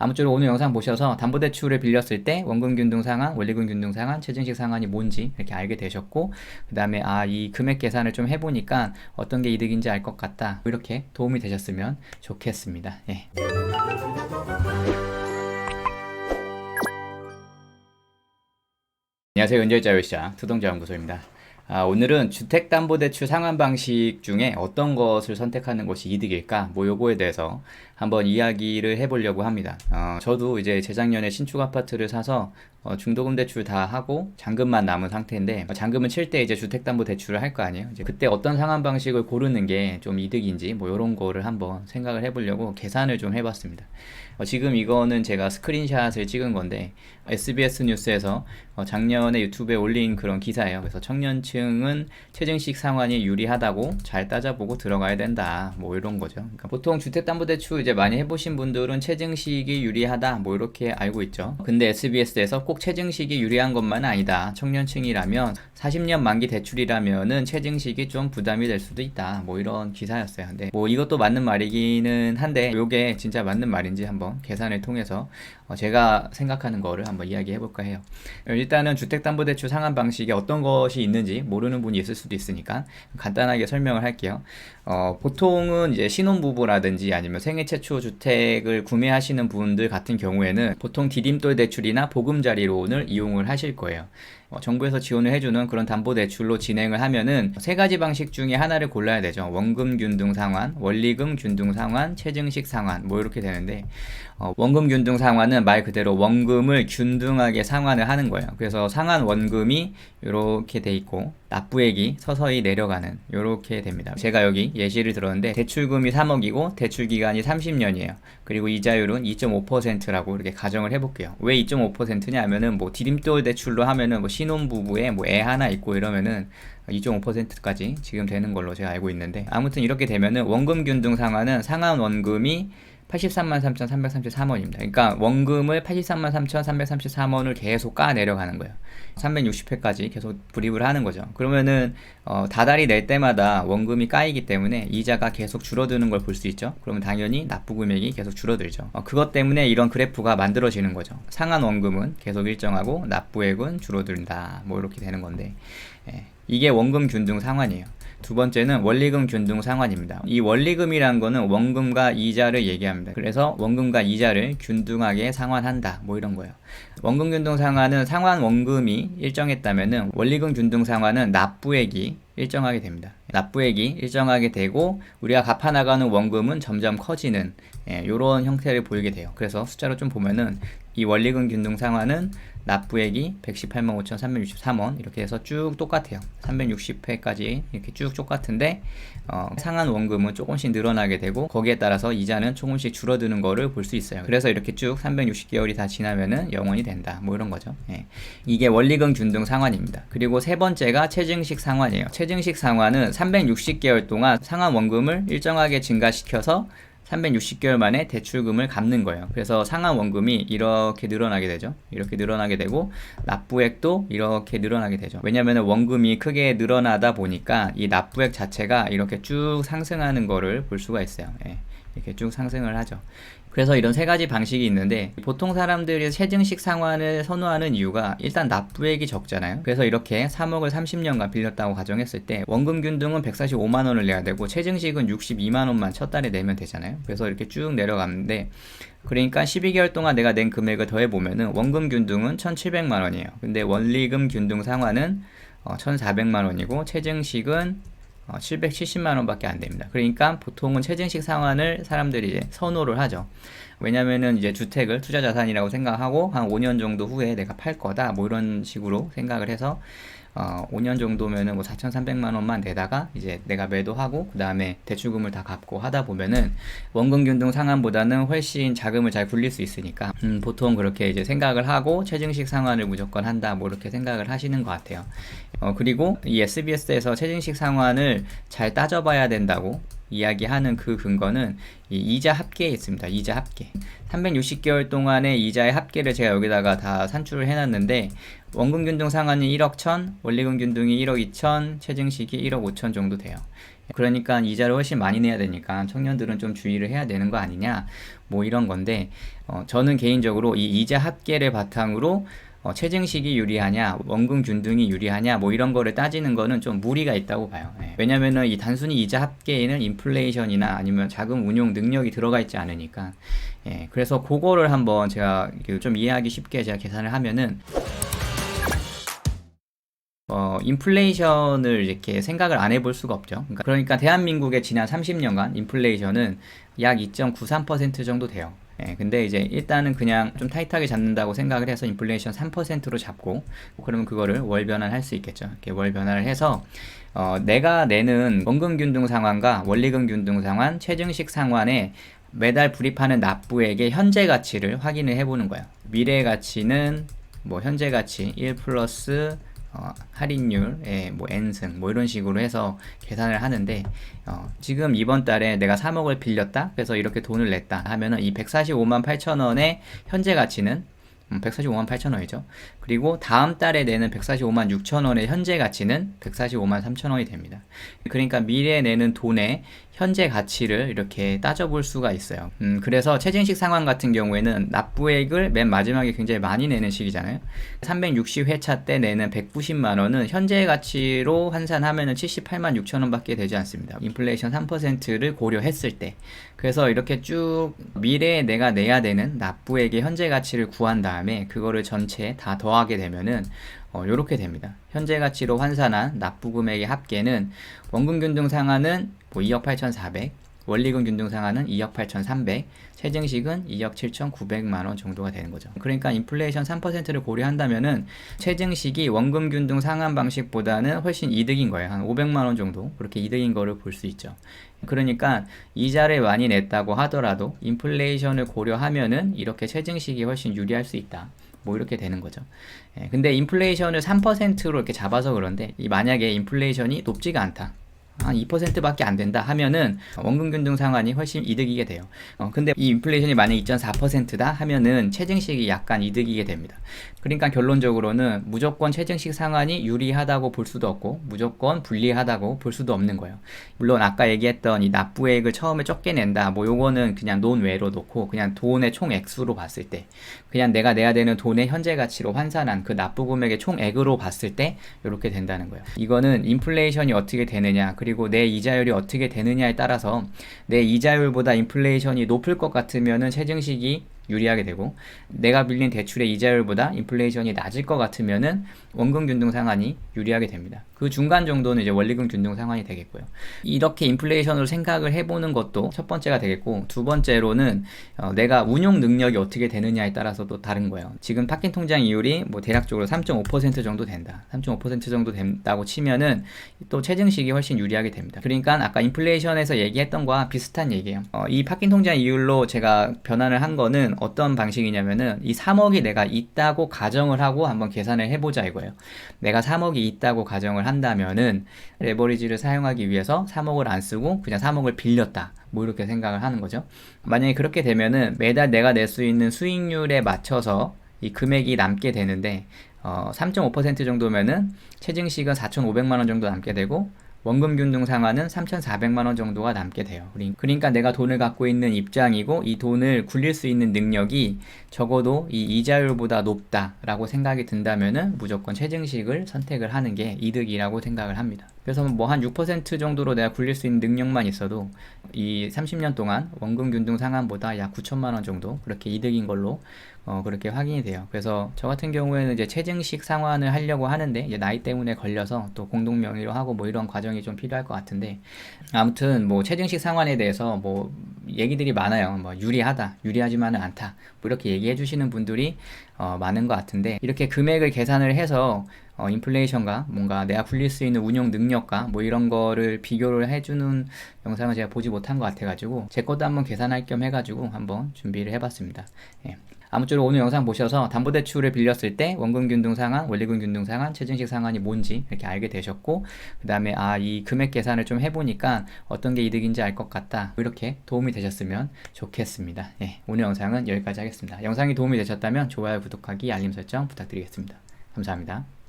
아무쪼록 오늘 영상 보셔서 담보대출을 빌렸을 때 원금 균등 상환, 원리금 균등 상환, 최증식 상환이 뭔지 이렇게 알게 되셨고 그 다음에 아 이 금액 계산을 좀 해보니까 어떤 게 이득인지 알 것 같다 이렇게 도움이 되셨으면 좋겠습니다. 예. 안녕하세요. 은절자유시장 투동자연구소입니다. 아, 오늘은 주택담보대출 상환 방식 중에 어떤 것을 선택하는 것이 이득일까? 뭐 요거에 대해서 한번 이야기를 해보려고 합니다. 어, 저도 이제 재작년에 신축 아파트를 사서 어, 중도금 대출 다 하고 잔금만 남은 상태인데 어, 잔금을 칠때 이제 주택담보 대출을 할 거 아니에요. 이제 그때 어떤 상환 방식을 고르는 게 좀 이득인지 뭐 이런 거를 한번 생각을 해보려고 계산을 좀 해봤습니다. 어, 지금 이거는 제가 스크린샷을 찍은 건데 SBS 뉴스에서 어, 작년에 유튜브에 올린 그런 기사예요. 그래서 청년층은 최증식 상환이 유리하다고 잘 따져보고 들어가야 된다. 뭐 이런 거죠. 그러니까 보통 주택담보대출 이제 많이 해보신 분들은 최증식이 유리하다. 뭐 이렇게 알고 있죠. 근데 SBS에서 꼭 최증식이 유리한 것만은 아니다. 청년층이라면 40년 만기 대출이라면은 최증식이 좀 부담이 될 수도 있다. 뭐 이런 기사였어요. 근데 뭐 이것도 맞는 말이기는 한데 이게 진짜 맞는 말인지 한번 계산을 통해서 어, 제가 생각하는 거를 한번 이야기해 볼까 해요. 일단은 주택담보대출 상환 방식에 어떤 것이 있는지 모르는 분이 있을 수도 있으니까 간단하게 설명을 할게요. 어, 보통은 이제 신혼부부라든지 아니면 생애 최초 주택을 구매하시는 분들 같은 경우에는 보통 디딤돌 대출이나 보금자리 론을 이용을 하실 거예요. 어, 정부에서 지원을 해주는 그런 담보대출로 진행을 하면은 세 가지 방식 중에 하나를 골라야 되죠. 원금 균등 상환, 원리금 균등 상환, 최증식 상환 뭐 이렇게 되는데 어, 원금 균등 상환은 말 그대로 원금을 균등하게 상환을 하는 거예요. 그래서 상환 원금이 이렇게 돼 있고 납부액이 서서히 내려가는 이렇게 됩니다. 제가 여기 예시를 들었는데 대출금이 3억이고 대출 기간이 30년이에요. 그리고 이자율은 2.5%라고 이렇게 가정을 해볼게요. 왜 2.5%냐 면은 뭐 디딤돌 대출로 하면은 뭐 신혼부부에 뭐 애 하나 있고 이러면은 2.5%까지 지금 되는 걸로 제가 알고 있는데 아무튼 이렇게 되면은 원금 균등 상환은 상환 원금이 83만 3,333원입니다. 그러니까 원금을 83만 3,333원을 계속 까 내려가는 거예요. 360회까지 계속 불입을 하는 거죠. 그러면은 어, 다달이 낼 때마다 원금이 까이기 때문에 이자가 계속 줄어드는 걸 볼 수 있죠. 그러면 당연히 납부 금액이 계속 줄어들죠. 어, 그것 때문에 이런 그래프가 만들어지는 거죠. 상한 원금은 계속 일정하고 납부액은 줄어든다. 뭐 이렇게 되는 건데 예, 이게 원금 균등 상환이에요. 두 번째는 원리금 균등 상환입니다. 이 원리금이란 거는 원금과 이자를 얘기합니다. 그래서 원금과 이자를 균등하게 상환한다. 뭐 이런 거예요. 원금 균등 상환은 상환 원금이 일정했다면은 원리금 균등 상환은 납부액이 일정하게 됩니다. 납부액이 일정하게 되고 우리가 갚아 나가는 원금은 점점 커지는 예, 이런 형태를 보이게 돼요. 그래서 숫자로 좀 보면은 이 원리금 균등 상환은 납부액이 118만 5,363원 이렇게 해서 쭉 똑같아요. 360회까지 이렇게 쭉 똑같은데 어, 상한 원금은 조금씩 늘어나게 되고 거기에 따라서 이자는 조금씩 줄어드는 거를 볼 수 있어요. 그래서 이렇게 쭉 360개월이 다 지나면은 영원이 된다. 뭐 이런 거죠. 예. 이게 원리금 균등 상환입니다. 그리고 세 번째가 체증식 상환이에요. 체증식 상환은 360개월 동안 상한 원금을 일정하게 증가시켜서 360개월 만에 대출금을 갚는 거예요. 그래서 상한 원금이 이렇게 늘어나게 되죠. 이렇게 늘어나게 되고 납부액도 이렇게 늘어나게 되죠. 왜냐하면 원금이 크게 늘어나다 보니까 이 납부액 자체가 이렇게 쭉 상승하는 거를 볼 수가 있어요. 예. 이렇게 쭉 상승을 하죠. 그래서 이런 세 가지 방식이 있는데 보통 사람들이 세증식 상환을 선호하는 이유가 일단 납부액이 적잖아요. 그래서 이렇게 3억을 30년간 빌렸다고 가정했을 때 원금 균등은 145만 원을 내야 되고 최증식은 62만 원만 첫 달에 내면 되잖아요. 그래서 이렇게 쭉 내려가는데 그러니까 12개월 동안 내가 낸 금액을 더해 보면은 원금 균등은 1,700만 원이에요. 근데 원리금 균등 상환은 어, 1,400만 원이고 최증식은 어, 770만 원밖에 안 됩니다. 그러니까 보통은 최증식 상환을 사람들이 이제 선호를 하죠. 왜냐면은 이제 주택을 투자 자산이라고 생각하고 한 5년 정도 후에 내가 팔 거다 뭐 이런 식으로 생각을 해서 어, 5년 정도면은 뭐 4,300만 원만 내다가 이제 내가 매도하고 그 다음에 대출금을 다 갚고 하다 보면은 원금 균등 상환보다는 훨씬 자금을 잘 굴릴 수 있으니까 음, 보통 그렇게 이제 생각을 하고 최증식 상환을 무조건 한다 뭐 이렇게 생각을 하시는 것 같아요. 어, 그리고 이 SBS에서 최증식 상환을 잘 따져봐야 된다고 이야기하는 그 근거는 이 이자 합계에 있습니다. 이자 합계. 360개월 동안의 이자의 합계를 제가 여기다가 다 산출을 해놨는데 원금 균등 상환이 1억 1천, 원리금 균등이 1억 2천, 최증식이 1억 5천 정도 돼요. 그러니까 이자를 훨씬 많이 내야 되니까 청년들은 좀 주의를 해야 되는 거 아니냐 뭐 이런 건데 어, 저는 개인적으로 이 이자 합계를 바탕으로 어, 체증식이 유리하냐, 원금 균 등이 유리하냐, 뭐 이런 거를 따지는 거는 좀 무리가 있다고 봐요. 예. 왜냐면은 이 단순히 이자 합계에는 인플레이션이나 아니면 자금 운용 능력이 들어가 있지 않으니까. 예. 그래서 그거를 한번 제가 좀 이해하기 쉽게 제가 계산을 하면은 어, 인플레이션을 이렇게 생각을 안 해볼 수가 없죠. 그러니까, 그러니까 대한민국의 지난 30년간 인플레이션은 약 2.93% 정도 돼요. 예, 근데 이제 일단은 그냥 좀 타이트하게 잡는다고 생각을 해서 인플레이션 3%로 잡고 그러면 그거를 월 변환 할 수 있겠죠. 이렇게 월 변환을 해서 어, 내가 내는 원금 균등 상환과 원리금 균등 상환, 최증식 상환에 매달 불입하는 납부액의 현재 가치를 확인을 해보는 거예요. 미래 가치는 뭐 현재 가치 1 플러스 어, 할인율, 예, 뭐 n승, 뭐 이런 식으로 해서 계산을 하는데 어, 지금 이번 달에 내가 3억을 빌렸다, 그래서 이렇게 돈을 냈다 하면은 이 145만 8천 원의 현재 가치는 음, 145만 8천 원이죠. 그리고 다음 달에 내는 145만 6천 원의 현재 가치는 145만 3천 원이 됩니다. 그러니까 미래에 내는 돈의 현재 가치를 이렇게 따져볼 수가 있어요. 음, 그래서 최진식 상황 같은 경우에는 납부액을 맨 마지막에 굉장히 많이 내는 시기잖아요. 360회차 때 내는 190만 원은 현재 가치로 환산하면은 78만 6천 원밖에 되지 않습니다. 인플레이션 3%를 고려했을 때. 그래서 이렇게 쭉 미래에 내가 내야 되는 납부액의 현재 가치를 구한 다음에 그거를 전체 다 더하게 되면은 어, 요렇게 됩니다. 현재 가치로 환산한 납부 금액의 합계는 원금 균등 상한은 뭐 2억 8,400, 원리금 균등 상한은 2억 8,300, 최증식은 2억 7,900만 원 정도가 되는 거죠. 그러니까 인플레이션 3%를 고려한다면은 최증식이 원금 균등 상한 방식보다는 훨씬 이득인 거예요. 한 500만 원 정도 그렇게 이득인 거를 볼 수 있죠. 그러니까 이자를 많이 냈다고 하더라도 인플레이션을 고려하면은 이렇게 최증식이 훨씬 유리할 수 있다. 뭐 이렇게 되는 거죠. 예, 근데 인플레이션을 3%로 이렇게 잡아서 그런데 이 만약에 인플레이션이 높지가 않다. 한 2%밖에 안 된다 하면은 원금 균등 상환이 훨씬 이득이게 돼요. 어, 근데 이 인플레이션이 만약 2.4%다 하면은 최증식이 약간 이득이게 됩니다. 그러니까 결론적으로는 무조건 최증식 상환이 유리하다고 볼 수도 없고 무조건 불리하다고 볼 수도 없는 거예요. 물론 아까 얘기했던 이 납부액을 처음에 적게 낸다 뭐 요거는 그냥 논외로 놓고 그냥 돈의 총 액수로 봤을 때 그냥 내가 내야 되는 돈의 현재 가치로 환산한 그 납부 금액의 총액으로 봤을 때 이렇게 된다는 거예요. 이거는 인플레이션이 어떻게 되느냐 그리고 내 이자율이 어떻게 되느냐에 따라서 내 이자율보다 인플레이션이 높을 것 같으면은 최증식이 유리하게 되고 내가 빌린 대출의 이자율보다 인플레이션이 낮을 것 같으면은 원금 균등 상환이 유리하게 됩니다. 그 중간 정도는 이제 원리금 균등 상환이 되겠고요. 이렇게 인플레이션으로 생각을 해보는 것도 첫 번째가 되겠고 두 번째로는 어, 내가 운용 능력이 어떻게 되느냐에 따라서도 다른 거예요. 지금 파킹 통장 이율이 뭐 대략적으로 3.5% 정도 된다. 3.5% 정도 된다고 치면은 또 최증식이 훨씬 유리하게 됩니다. 그러니까 아까 인플레이션에서 얘기했던 거와 비슷한 얘기예요. 어, 이 파킹 통장 이율로 제가 변환을 한 거는 어떤 방식이냐면은 이 3억이 내가 있다고 가정을 하고 한번 계산을 해보자 이거예요. 내가 3억이 있다고 가정을 한다면은 레버리지를 사용하기 위해서 3억을 안 쓰고 그냥 3억을 빌렸다. 뭐 이렇게 생각을 하는 거죠. 만약에 그렇게 되면은 매달 내가 낼 수 있는 수익률에 맞춰서 이 금액이 남게 되는데 어, 3.5% 정도면은 최증식은 4,500만 원 정도 남게 되고 원금 균등 상환은 3,400만 원 정도가 남게 돼요. 그러니까 내가 돈을 갖고 있는 입장이고 이 돈을 굴릴 수 있는 능력이 적어도 이 이자율보다 높다라고 생각이 든다면은 무조건 최증식을 선택을 하는 게 이득이라고 생각을 합니다. 그래서 뭐 한 6% 정도로 내가 굴릴 수 있는 능력만 있어도 이 30년 동안 원금 균등 상환보다 약 9천만 원 정도 그렇게 이득인 걸로 어, 그렇게 확인이 돼요. 그래서 저 같은 경우에는 이제 최증식 상환을 하려고 하는데 이제 나이 때문에 걸려서 또 공동 명의로 하고 뭐 이런 과정이 좀 필요할 것 같은데 아무튼 뭐 최증식 상환에 대해서 뭐 얘기들이 많아요. 뭐 유리하다, 유리하지만은 않다. 뭐 이렇게 얘기해 주시는 분들이 어, 많은 것 같은데 이렇게 금액을 계산을 해서 어, 인플레이션과 뭔가 내가 굴릴 수 있는 운용 능력과 뭐 이런 거를 비교를 해주는 영상을 제가 보지 못한 것 같아가지고 제 것도 한번 계산할 겸 해가지고 한번 준비를 해봤습니다. 예. 아무쪼록 오늘 영상 보셔서 담보대출을 빌렸을 때 원금 균 등 상환, 원리금 균 등 상환, 최진식 상환이 뭔지 이렇게 알게 되셨고 그 다음에 아 이 금액 계산을 좀 해보니까 어떤 게 이득인지 알 것 같다 이렇게 도움이 되셨으면 좋겠습니다. 예, 오늘 영상은 여기까지 하겠습니다. 영상이 도움이 되셨다면 좋아요, 구독하기, 알림 설정 부탁드리겠습니다. 감사합니다.